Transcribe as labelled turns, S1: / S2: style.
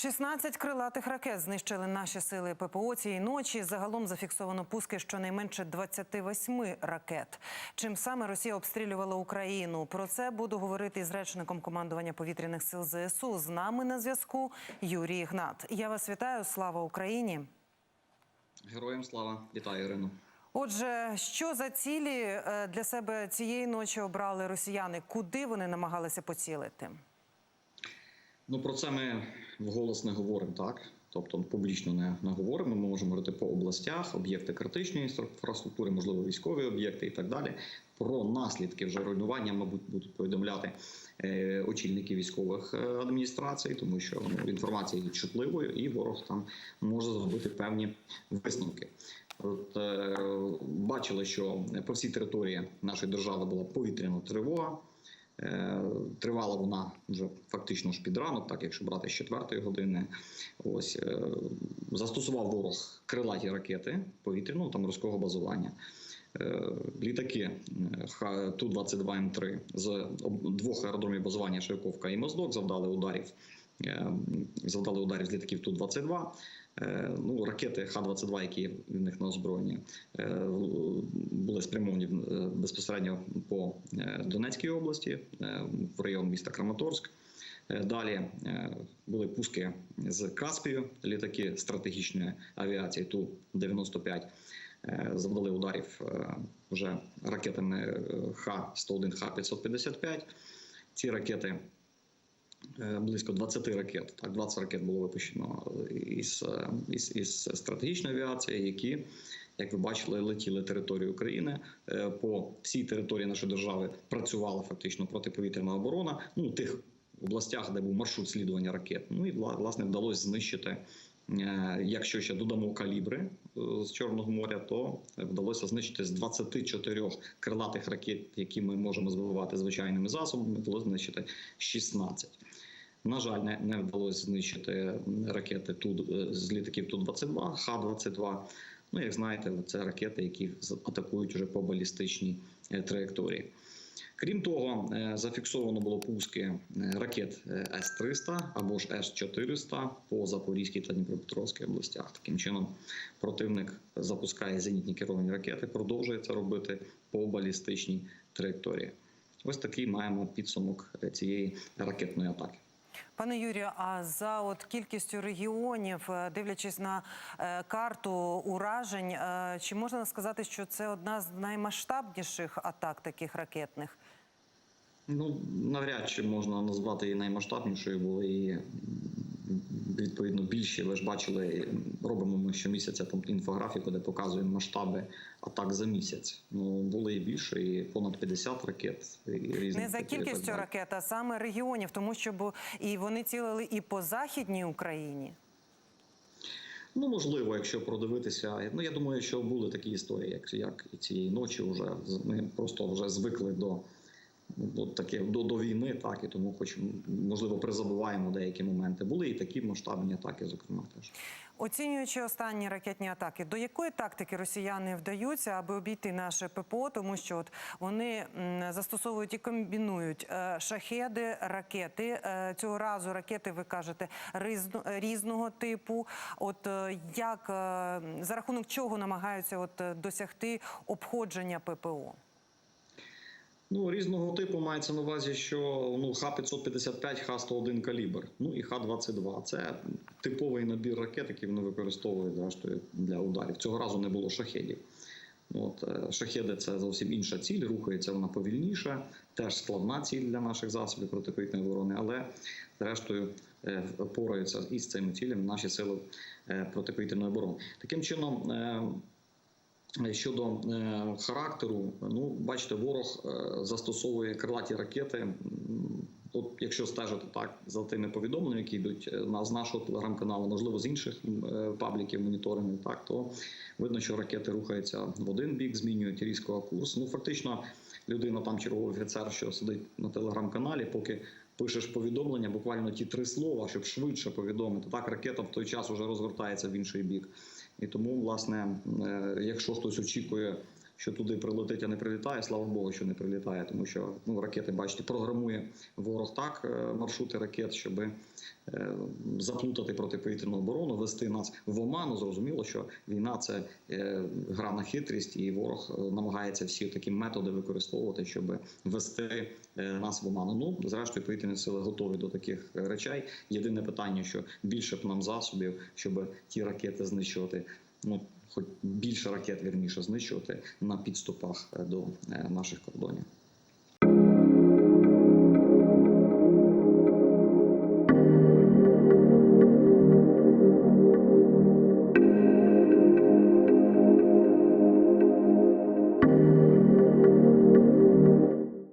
S1: 16 крилатих ракет знищили наші сили ППО цієї ночі. Загалом зафіксовано пуски щонайменше 28 ракет. Чим саме Росія обстрілювала Україну? Про це буду говорити із речником командування повітряних сил ЗСУ. З нами на зв'язку Юрій Ігнат. Я вас вітаю. Слава Україні!
S2: Героям слава, вітаю Ірину.
S1: Отже, що за цілі е, для себе цієї ночі обрали росіяни? Куди вони намагалися поцілити?
S2: Ну про це ми вголос не говоримо, так тобто публічно не, не говоримо. Ми можемо говорити по областях, об'єкти критичної інфраструктури, можливо, військові об'єкти і так далі. Про наслідки вже руйнування, мабуть, будуть повідомляти е, очільники військових е, адміністрацій, тому що ну, інформація є чутливою, і ворог там може зробити певні висновки. От, е, бачили, що по всій території нашої держави була повітряна тривога. Е, Тривала вона вже фактично ж під ранок, так якщо брати з четвертої години. Ось е, застосував ворог крилаті ракети повітряного та морського базування. Е, Літаки е, Х- Ту-22М3 з двох аеродромів базування Шевковка і Моздок завдали ударів. Е, Завдали ударів з літаків Ту-22. Е, Ну, ракети Х-22, які в них на озброєнні, е, були спрямовані е, безпосередньо по Донецькій області, в район міста Краматорськ. Далі були пуски з Каспію, літаки стратегічної авіації Ту-95 е, завдали ударів вже ракетами е, Х-101, Х-555. Ці ракети близько 20 ракет. Так, 20 ракет було випущено із, е, із, із стратегічної авіації, які, як ви бачили, летіли територію України. Е, По всій території нашої держави працювала фактично протиповітряна оборона. Ну, тих областях, де був маршрут слідування ракет. Ну і власне вдалося знищити. Е, Якщо ще додамо калібри е, з Чорного моря, то вдалося знищити з 24 крилатих ракет, які ми можемо збивати звичайними засобами, вдалося знищити 16. На жаль, не, не вдалося знищити ракети Ту е, з літаків Ту-22, Х-22. Ну, як знаєте, це ракети, які атакують вже по балістичній траєкторії. Крім того, е, зафіксовано було пуски е, ракет е, С-300 або ж С-400 по Запорізькій та Дніпропетровській областях. Таким чином, противник запускає зенітні керовані ракети, продовжує це робити по балістичній траєкторії. Ось такий маємо підсумок цієї ракетної атаки.
S1: Пане Юрію, а за от кількістю регіонів, е, дивлячись на е, карту уражень, е, чи можна сказати, що це одна з наймасштабніших атак таких ракетних?
S2: Ну, навряд чи можна назвати її наймасштабнішою, бо і відповідно більші. Ви ж бачили, робимо ми щомісяця там інфографіку, де показуємо масштаби атак за місяць. Ну були і більше, і понад 50 ракет. І різних
S1: Не за кількістю ракет, а саме регіонів, тому що і вони цілили і по західній Україні.
S2: Ну можливо, якщо продивитися. Ну я думаю, що були такі історії, як, як і цієї ночі. Вже ми просто вже звикли до. До таке до, до війни, так і тому, хоч можливо, призабуваємо деякі моменти. Були і такі масштабні атаки, зокрема, теж.
S1: Оцінюючи останні ракетні атаки, до якої тактики росіяни вдаються, аби обійти наше ППО, тому що от вони застосовують і комбінують е, шахеди, ракети. Е, Цього разу ракети, ви кажете, різно- різного типу. От е, як за рахунок чого намагаються от досягти обходження ППО?
S2: Ну, різного типу мається на увазі, що ну Х-555, Х-101 калібр, ну і Х-22. Це типовий набір ракет, які вони використовують зрештою для ударів. Цього разу не було шахедів. От е, шахеди це зовсім інша ціль, рухається вона повільніше, теж складна ціль для наших засобів протиповітряної оборони, але зрештою е, пораються із цими цілями наші сили е, протиповітряної оборони. Таким чином. Щодо е, характеру, ну бачите, ворог е, застосовує крилаті ракети. От, якщо стежити так за тими повідомленнями, які йдуть е, з нашого телеграм-каналу, можливо, з інших пабліків моніторингу, так то видно, що ракети рухаються в один бік, змінюють різко курс. Ну фактично, людина там черговий офіцер, що сидить на телеграм-каналі, поки пишеш повідомлення, буквально ті три слова, щоб швидше повідомити. Так ракета в той час вже розгортається в інший бік. І тому, власне, е, якщо хтось очікує, що туди прилетить, а не прилітає. Слава Богу, що не прилітає, тому що ну ракети, бачите, програмує ворог так е, маршрути ракет, щоб е, заплутати протиповітряну оборону, вести нас в оману. Зрозуміло, що війна це е, гра на хитрість, і ворог намагається всі такі методи використовувати, щоб вести нас в оману. Ну зрештою, повітряні сили готові до таких речей. Єдине питання, що більше б нам засобів, щоб ті ракети знищувати. Ну, хоч більше ракет вірніше знищувати на підступах е, до е, наших кордонів.